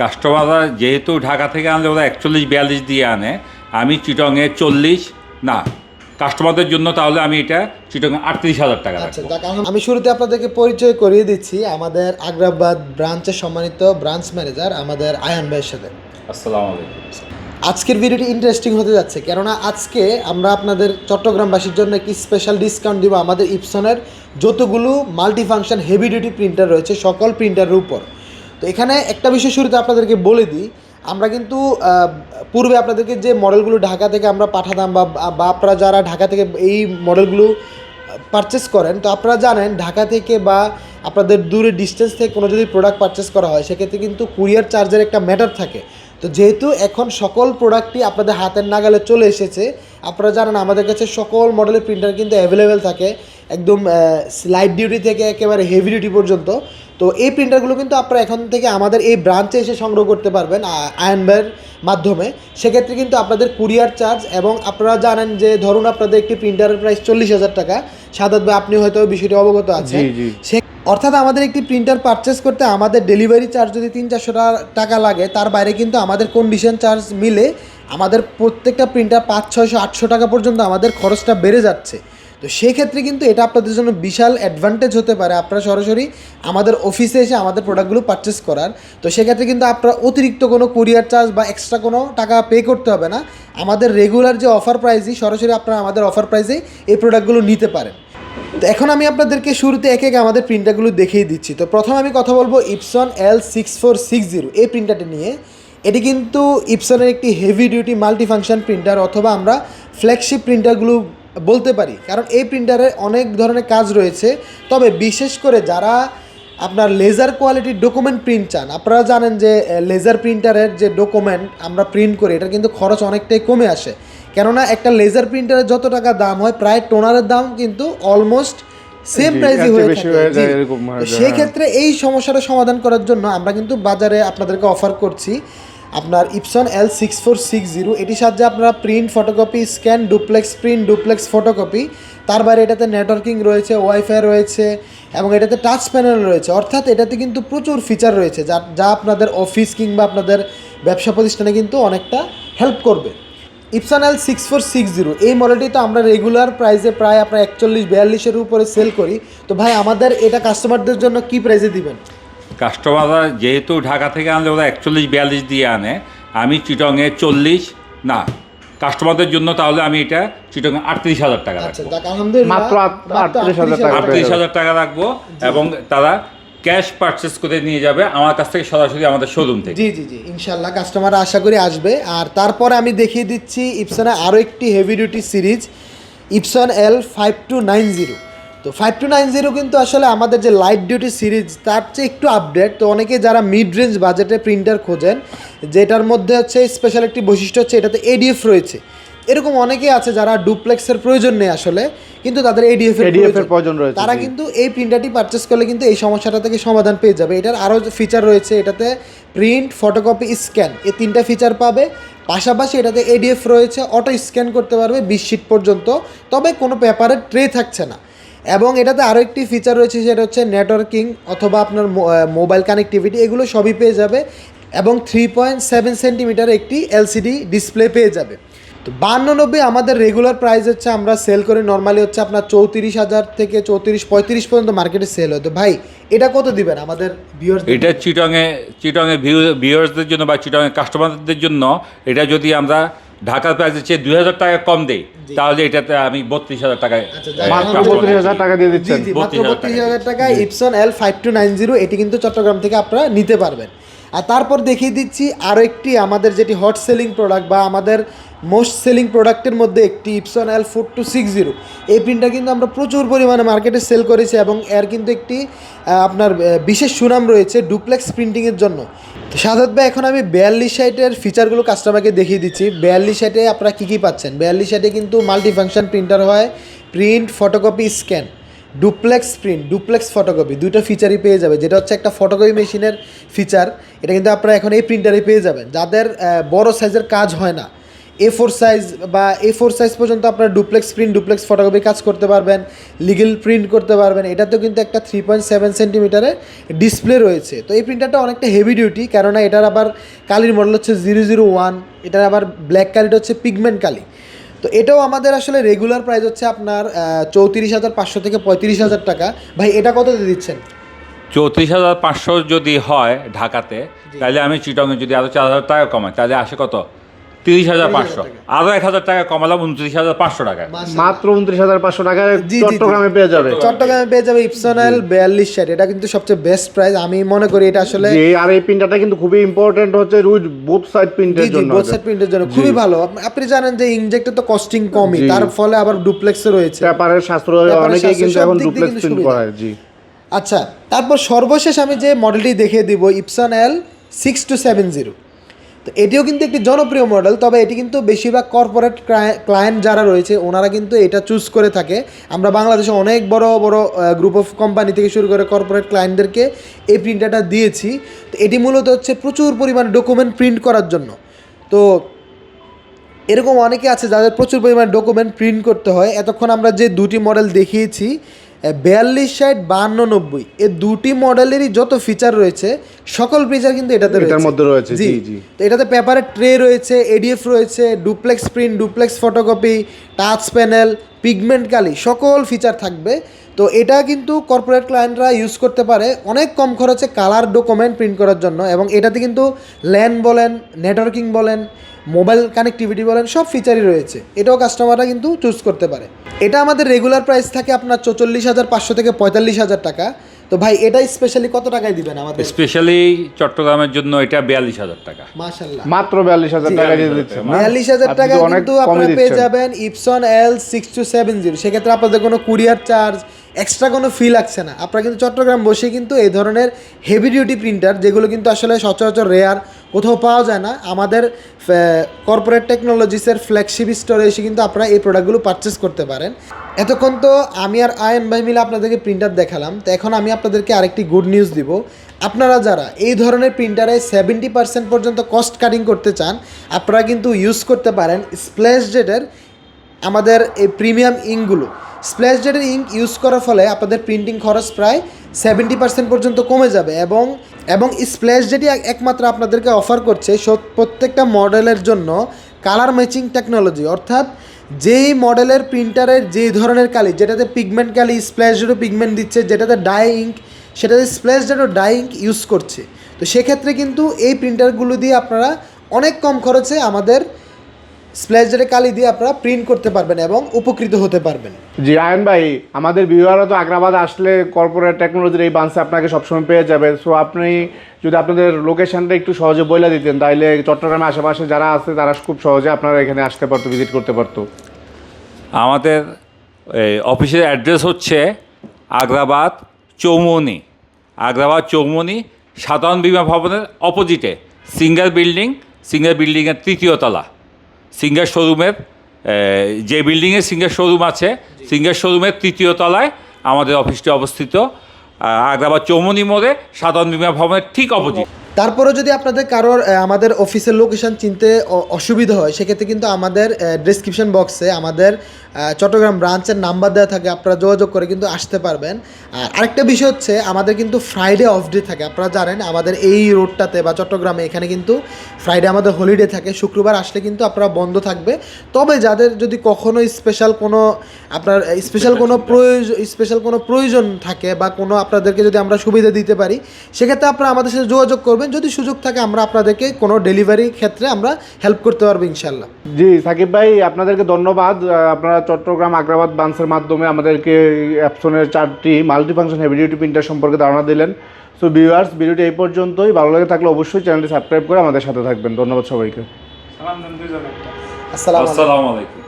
কাস্টমাররা যেহেতু ঢাকা থেকে আনলে ওরা একচল্লিশ বিয়াল্লিশ দিয়ে আনে আমি চিটংয়ে চল্লিশ না কাস্টমারদের জন্য তাহলে আমি এটা চিটংয়ে আটত্রিশ হাজার টাকা আচ্ছা আমি শুরুতে আপনাদেরকে পরিচয় করিয়ে দিচ্ছি। আমাদের আগ্রাবাদ ব্রাঞ্চের সম্মানিত ব্রাঞ্চ ম্যানেজার আমাদের আয়ান ভাইয়ের সাথে। আসসালামু আলাইকুম। আজকের ভিডিওটি ইন্টারেস্টিং হতে যাচ্ছে কেননা আজকে আমরা আপনাদের চট্টগ্রামবাসীর জন্য একটি স্পেশাল ডিসকাউন্ট দিব আমাদের ইপসনের যতগুলো multi function heavy duty printer রয়েছে সকল প্রিন্টারের উপর। তো এখানে একটা বিষয় শুরুতে আপনাদেরকে বলে দিই, আমরা কিন্তু পূর্বে আপনাদেরকে যে মডেলগুলো ঢাকা থেকে আমরা পাঠাতাম বা বা আপনারা যারা ঢাকা থেকে এই মডেলগুলো পারচেস করেন, তো আপনারা জানেন ঢাকা থেকে বা আপনাদের দূরে ডিস্টেন্স থেকে কোনো যদি প্রোডাক্ট পারচেস করা হয়, সেক্ষেত্রে কিন্তু কুরিয়ার চার্জের একটা ম্যাটার থাকে। তো যেহেতু এখন সকল প্রোডাক্টই আপনাদের হাতের নাগালে চলে এসেছে, আপনারা জানেন আমাদের কাছে সকল মডেলের প্রিন্টার কিন্তু অ্যাভেলেবেল থাকে, একদম লাইট ডিউটি থেকে একেবারে হেভি ডিউটি পর্যন্ত। তো এই প্রিন্টারগুলো কিন্তু আপনারা এখন থেকে আমাদের এই ব্রাঞ্চে এসে সংগ্রহ করতে পারবেন আয়ন ভাইয়ের মাধ্যমে। সেক্ষেত্রে কিন্তু আপনাদের কুরিয়ার চার্জ এবং আপনারা জানেন যে ধরুন আপনাদের একটি প্রিন্টারের প্রাইস চল্লিশ হাজার টাকা সাদাত ভাই আপনি হয়তো বিষয়টি অবগত আছেন। সে অর্থাৎ আমাদের একটি প্রিন্টার পারচেস করতে আমাদের ডেলিভারি চার্জ যদি তিন চারশো টাকা লাগে তার বাইরে কিন্তু আমাদের কন্ডিশন চার্জ মিলে আমাদের প্রত্যেকটা প্রিন্টার পাঁচ ছয়শো আটশো টাকা পর্যন্ত আমাদের খরচটা বেড়ে যাচ্ছে। তো সেই ক্ষেত্রে কিন্তু এটা আপনাদের জন্য বিশাল অ্যাডভান্টেজ হতে পারে। আপনারা সরাসরি আমাদের অফিসে এসে আমাদের প্রোডাক্টগুলো পারচেস করার। তো সেক্ষেত্রে কিন্তু আপনারা অতিরিক্ত কোনো কুরিয়ার চার্জ বা এক্সট্রা কোনো টাকা পে করতে হবে না। আমাদের রেগুলার যে অফার প্রাইসই সরাসরি আপনারা আমাদের অফার প্রাইসেই এই প্রোডাক্টগুলো নিতে পারেন। তো এখন আমি আপনাদেরকে শুরুতে একে একে আমাদের প্রিন্টারগুলো দেখিয়ে দিচ্ছি। তো প্রথম আমি কথা বলব Epson L six four six zero এই প্রিন্টারটি নিয়ে। এটি কিন্তু ইপসনের একটি heavy duty multi function printer অথবা আমরা ফ্ল্যাগশিপ প্রিন্টারগুলো বলতে পারি। কারণ এই প্রিন্টারে অনেক ধরনের কাজ রয়েছে। তবে বিশেষ করে যারা আপনার লেজার কোয়ালিটির ডকুমেন্ট প্রিন্ট চান আপনারা জানেন যে লেজার প্রিন্টারের যে ডকুমেন্ট আমরা প্রিন্ট করি এটার কিন্তু খরচ অনেকটাই কমে আসে। কেননা একটা লেজার প্রিন্টারের যত টাকা দাম হয় প্রায় টোনারের দাম কিন্তু অলমোস্ট সেম প্রাইসই হয়ে থাকে। হয়ে সেই। ক্ষেত্রে এই সমস্যাটা সমাধান করার জন্য আমরা কিন্তু বাজারে আপনাদেরকে অফার করছি। আপনার Epson L six four six zero এটির সাহায্যে আপনারা print photocopy scan duplex print duplex photocopy তার বাইরে এটাতে নেটওয়ার্কিং রয়েছে ওয়াইফাই রয়েছে, এবং এটাতে টাচ প্যানেল রয়েছে। অর্থাৎ এটাতে কিন্তু প্রচুর ফিচার রয়েছে, যা যা আপনাদের অফিস কিংবা আপনাদের ব্যবসা প্রতিষ্ঠানে কিন্তু অনেকটা হেল্প করবে। Epson L six four six zero এই মডেলটি তো আমরা রেগুলার প্রাইসে প্রায় আপনার একচল্লিশ, বিয়াল্লিশের উপরে সেল করি। তো ভাই, আমাদের এটা কাস্টমারদের জন্য কি প্রাইসে দিবেন? কাস্টমাররা যেহেতু ঢাকা থেকে আনলে ওরা একচল্লিশ বিয়াল্লিশ দিয়ে আনে আমি চিটংয়ে চল্লিশ না কাস্টমারদের জন্য তাহলে আমি এটা চিটংয়ে আটত্রিশ হাজার টাকা আচ্ছা রাখব। মাত্র আট- মাত্র 38,000 টাকা। আটত্রিশ হাজার টাকা রাখব এবং তারা ক্যাশ পারচেস করে নিয়ে যাবে আমার কাছ থেকে সরাসরি আমাদের শোরুম থেকে। জি জি জি ইনশাল্লাহ কাস্টমার আশা করি আসবে। আর তারপরে আমি দেখিয়ে দিচ্ছি ইপসনের আরও একটি heavy duty series Epson L five two nine zero তো ফাইভ টু নাইন জিরো কিন্তু আসলে আমাদের যে লাইট ডিউটি সিরিজ তার চেয়ে একটু আপডেট তো অনেকে যারা মিড রেঞ্জ বাজেটে প্রিন্টার খোঁজেন যেটার মধ্যে হচ্ছে স্পেশাল একটি বৈশিষ্ট্য হচ্ছে এটাতে এডিএফ রয়েছে। এরকম অনেকেই আছে যারা ডুপ্লেক্সের প্রয়োজন নেই আসলে কিন্তু তাদের এডিএফ এর এর প্রয়োজন। রয়েছে, তারা কিন্তু এই প্রিন্টারটি পারচেস করলে কিন্তু এই সমস্যাটা থেকে সমাধান পেয়ে যাবে। এটার আরও ফিচার রয়েছে এটাতে প্রিন্ট ফটোকপি স্ক্যান এই তিনটা ফিচার পাবে। পাশাপাশি এটাতে এডিএফ রয়েছে অটো স্ক্যান করতে পারবে বিশ শিট পর্যন্ত। তবে কোনো পেপারের ট্রে থাকছে না। এবং এটাতে আরও একটি ফিচার রয়েছে, সেটা হচ্ছে নেটওয়ার্কিং অথবা আপনার মোবাইল কানেক্টিভিটি এগুলো সবই পেয়ে যাবে এবং থ্রি পয়েন্ট সেভেন সেন্টিমিটার একটি এলসিডি ডিসপ্লে পেয়ে যাবে। তো বান্ন নব্বই আমাদের রেগুলার প্রাইস হচ্ছে, আমরা সেল করি নর্মালি হচ্ছে আপনার চৌত্রিশ হাজার থেকে চৌত্রিশ পঁয়ত্রিশ পর্যন্ত মার্কেটে সেল হয়। তো ভাই, এটা কত দিবেন আমাদের ভিউয়ার্স এটা চিটংয়ে চিটংয়ে ভিউ ভিউয়ার্সদের জন্য বা চিটংয়ের কাস্টমারদের জন্য, এটা যদি আমরা ঢাকার প্রাইসের চেয়ে দুই হাজার টাকা কম দেই তাহলে এটাতে আমি বত্রিশ হাজার টাকায় আচ্ছা, বত্রিশ হাজার টাকা দিয়ে দিচ্ছি দিচ্ছেন। মাত্র বত্রিশ হাজার টাকা। Epson L five two nine zero এটি কিন্তু চট্টগ্রাম থেকে আপনারা নিতে পারবেন। আর তারপর দেখিয়ে দিচ্ছি আরও একটি আমাদের যেটি হট সেলিং প্রোডাক্ট বা আমাদের মোস্ট সেলিং প্রোডাক্টের মধ্যে একটি Epson L four two six zero. এই প্রিন্টটা কিন্তু আমরা প্রচুর পরিমাণে মার্কেটে সেল করেছি এবং এর কিন্তু একটি আপনার বিশেষ সুনাম রয়েছে ডুপ্লেক্স প্রিন্টিংয়ের জন্য। তো সাধারণত এখন আমি বিয়াল্লিশ সাইটের ফিচারগুলো কাস্টমারকে দেখিয়ে দিচ্ছি। বিয়াল্লিশ সাইটে আপনারা কী কী পাচ্ছেন? বিয়াল্লিশ সাইটে কিন্তু মাল্টি ফাংশন প্রিন্টার হয়, print, photocopy, scan. Duplex print, duplex photocopy দুটো ফিচারই পেয়ে যাবে। যেটা হচ্ছে একটা ফটোকপি মেশিনের ফিচার, এটা কিন্তু আপনারা এখন এই প্রিন্টারে পেয়ে যাবেন। যাদের বড় সাইজের কাজ হয় না এ ফোর সাইজ বা এ ফোর সাইজ পর্যন্ত আপনার ডুপ্লেক্স প্রিন্ট ডুপ্লেক্স ফটোকপি কাজ করতে পারবেন লিগেল প্রিন্ট করতে পারবেন। এটাতেও কিন্তু একটা থ্রি পয়েন্ট সেভেন সেন্টিমিটারের ডিসপ্লে রয়েছে। তো এই প্রিন্টারটা অনেকটা হেভি ডিউটি কেননা এটার আবার কালির মডেল হচ্ছে জিরো জিরো ওয়ান এটার আবার ব্ল্যাক কালিটা হচ্ছে পিগমেন্ট কালি। তো এটাও আমাদের আসলে রেগুলার প্রাইস হচ্ছে আপনার চৌত্রিশ হাজার পাঁচশো থেকে পঁয়ত্রিশ হাজার টাকা। ভাই এটা কত দিয়ে দিচ্ছেন? চৌত্রিশ হাজার পাঁচশো যদি হয় ঢাকাতে তাহলে আমি চিটংয়ে যদি আরও চার হাজার টাকা কমাই তাহলে আসে কত? তিরিশ হাজার পাঁচশো। আরও এক হাজার টাকা কমালাম উনত্রিশ হাজার পাঁচশো টাকা। মাত্র উনত্রিশ হাজার পাঁচশো জি। চট্টগ্রামে পেয়ে যাবে। চট্টগ্রামে পেয়ে যাবে ইপসোনেল বিয়াল্লিশ ষাট এটা কিন্তু সবচেয়ে বেস্ট প্রাইস আমি মনে করি এটা আসলে আর এই প্রিন্টারটা কিন্তু খুবই ইম্পর্টেন্ট হচ্ছে রুজ বোথ সাইড প্রিন্টের জন্য বোথ সাইড প্রিন্টের জন্য। খুবই ভালো। আপনি জানেন যে ইনজেক্টর তো কস্টিং কমই। তার ফলে আবার ডুপ্লেক্সও রয়েছে। পেপারের সাশ্রয় পেপারের অনেকেই কিন্তু এখন ডুপ্লেক্স প্রিন্ট করায় জি। আচ্ছা তারপর সর্বশেষ আমি যে মডেলটি দেখিয়ে দিব Epson L six two seven zero তো এটিও কিন্তু একটি জনপ্রিয় মডেল তবে এটি কিন্তু বেশিরভাগ কর্পোরেট ক্লায়েন্ট যারা রয়েছে, ওনারা কিন্তু এটা চুজ করে থাকে। আমরা বাংলাদেশে অনেক বড় বড় গ্রুপ অফ কোম্পানি থেকে শুরু করে কর্পোরেট ক্লায়েন্টদেরকে এই প্রিন্টারটা দিয়েছি। তো এটি মূলত হচ্ছে প্রচুর পরিমাণে ডকুমেন্ট প্রিন্ট করার জন্য। তো এরকম অনেকে আছে যাদের প্রচুর পরিমাণে ডকুমেন্ট প্রিন্ট করতে হয়। এতক্ষণ আমরা যে দুটি মডেল দেখিয়েছি বিয়াল্লিশ ষাট বাহান্ন নব্বই। এই দুটি মডেলেরই যত ফিচার রয়েছে সকল ফিচার কিন্তু এটাতে এটার মধ্যে রয়েছে, জি, জি। তো এটাতে পেপারের ট্রে রয়েছে এডিএফ রয়েছে duplex print duplex photocopy touch panel pigment কালি সকল ফিচার থাকবে। তো এটা কিন্তু কর্পোরেট ক্লায়েন্টরা ইউজ করতে পারে অনেক কম খরচে কালার ডকুমেন্ট প্রিন্ট করার জন্য এবং এটাতে কিন্তু ল্যান বলেন নেটওয়ার্কিং বলেন মোবাইল কানেক্টিভিটি বলেন সব ফিচারই রয়েছে। এটাও কাস্টমাররা কিন্তু চুজ করতে পারে। এটা আমাদের রেগুলার প্রাইস থাকে আপনার চৌচল্লিশ হাজার পাঁচশো থেকে পঁয়তাল্লিশ হাজার টাকা। তো ভাই এটা স্পেশালি কত টাকায় দিবেন আমাদের? স্পেশালি চট্টগ্রামের জন্য এটা বিয়াল্লিশ হাজার টাকা। মাশাল্লাহ মাত্র বিয়াল্লিশ হাজার টাকা দিয়ে দিচ্ছে। বিয়াল্লিশ হাজার টাকা কিন্তু আপনারা পেয়ে যাবেন Epson L six two seven zero সেক্ষেত্রে আপনাদের কোনো কুরিয়ার চার্জ এক্সট্রা কোনো ফি লাগছে না। আপনারা কিন্তু চট্টগ্রাম বসে কিন্তু এই ধরনের হেভি ডিউটি প্রিন্টার যেগুলো কিন্তু আসলে সচরাচর রেয়ার কোথাও পাওয়া যায় না। আমাদের কর্পোরেট টেকনোলজিসের ফ্ল্যাগশিপ স্টোরে এসে কিন্তু আপনারা এই প্রোডাক্টগুলো পারচেস করতে পারেন। এতক্ষণ তো আমি আর আয়ন ভাই মিলে আপনাদেরকে প্রিন্টার দেখালাম। তো এখন আমি আপনাদেরকে আরেকটি গুড নিউজ দিব। আপনারা যারা এই ধরনের প্রিন্টারে সেভেন্টি পার্সেন্ট পর্যন্ত কস্ট কাটিং করতে চান, আপনারা কিন্তু ইউজ করতে পারেন স্প্ল্যাশ জেটের আমাদের এই প্রিমিয়াম ইঙ্কগুলো। স্প্ল্যাশ জেটের ইঙ্ক ইউজ করার ফলে আপনাদের প্রিন্টিং খরচ প্রায় সেভেন্টি পার্সেন্ট পর্যন্ত কমে যাবে এবং এবং স্প্ল্যাশ এক- একমাত্র আপনাদেরকে অফার করছে প্রত্যেকটা মডেলের জন্য কালার ম্যাচিং টেকনোলজি অর্থাৎ যেই মডেলের প্রিন্টারের যেই ধরনের কালি, যেটাতে পিগমেন্ট কালি স্প্ল্যাশ জেটও পিগমেন্ট দিচ্ছে, যেটাতে ডাই ইঙ্ক সেটাতে স্প্ল্যাশ জেটও ডাই ইঙ্ক ইউজ করছে। তো সেক্ষেত্রে কিন্তু এই প্রিন্টারগুলো দিয়ে আপনারা অনেক কম খরচে আমাদের স্প্ল্যাশ কালি দিয়ে আপনারা প্রিন্ট করতে পারবেন এবং উপকৃত হতে পারবেন। জি আয়ন ভাই আমাদের ভিউয়াররা তো আগ্রাবাদ আসলে কর্পোরেট টেকনোলজির এই বান্সে আপনাকে সবসময় পেয়ে যাবে। সো আপনি যদি আপনাদের লোকেশনটা একটু সহজে বলে দিতেন তাহলে চট্টগ্রামের আশেপাশে যারা আছে তারা খুব সহজে আপনারা এখানে আসতে পারতো ভিজিট করতে পারতো। আমাদের এই, অফিসের অ্যাড্রেস হচ্ছে আগ্রাবাদ চৌমনি আগ্রাবাদ চৌমনি সাধারণ বিমা ভবনের অপোজিটে সিঙ্গার বিল্ডিং সিঙ্গার বিল্ডিংয়ের তৃতীয় তলা। সিঙ্গার শোরুমের যে বিল্ডিংয়ে সিঙ্গার শোরুম আছে সিঙ্গার শোরুমের তৃতীয় তলায় আমাদের অফিসটি অবস্থিত আগ্রাবাদ চৌমনি মোড়ে সাধারণ বিমা ভবনের ঠিক অপোজিট। তারপরেও যদি আপনাদের কারোর আমাদের অফিসের লোকেশন চিনতে অসুবিধা হয় সেক্ষেত্রে কিন্তু আমাদের ডিসক্রিপশন বক্সে আমাদের চট্টগ্রাম ব্রাঞ্চের নাম্বার দেওয়া থাকে আপনারা যোগাযোগ করে কিন্তু আসতে পারবেন। আর আরেকটা বিষয় হচ্ছে আমাদের কিন্তু ফ্রাইডে অফ ডে থাকে আপনারা জানেন আমাদের এই রোডটাতে বা চট্টগ্রামে এখানে কিন্তু ফ্রাইডে আমাদের হলিডে থাকে শুক্রবার আসলে কিন্তু আপনারা বন্ধ থাকবে। তবে যাদের যদি কখনো স্পেশাল কোনো আপনার স্পেশাল কোনো প্রয়োজন স্পেশাল কোনো প্রয়োজন থাকে বা কোনো আপনাদেরকে যদি আমরা সুবিধা দিতে পারি সেক্ষেত্রে আপনারা আমাদের সাথে যোগাযোগ করবেন। যদি সুযোগ থাকে আমরা আপনাদেরকে কোনো ডেলিভারি ক্ষেত্রে আমরা হেল্প করতে পারব ইনশাল্লাহ জি সাকিব ভাই আপনাদেরকে ধন্যবাদ। আপনারা চট্টগ্রাম আগ্রাবাদ বান্সের মাধ্যমে আমাদেরকে অ্যাপসনের চারটি মাল্টিফাংশন হেভি ডিউটি প্রিন্টার সম্পর্কে ধারণা দিলেন। সো ভিউয়ার্স ভিডিওটি এই পর্যন্তই। ভালো লাগে থাকলে অবশ্যই চ্যানেলটি সাবস্ক্রাইব করে আমাদের সাথে থাকবেন। ধন্যবাদ সবাইকে। আসসালামু আলাইকুম।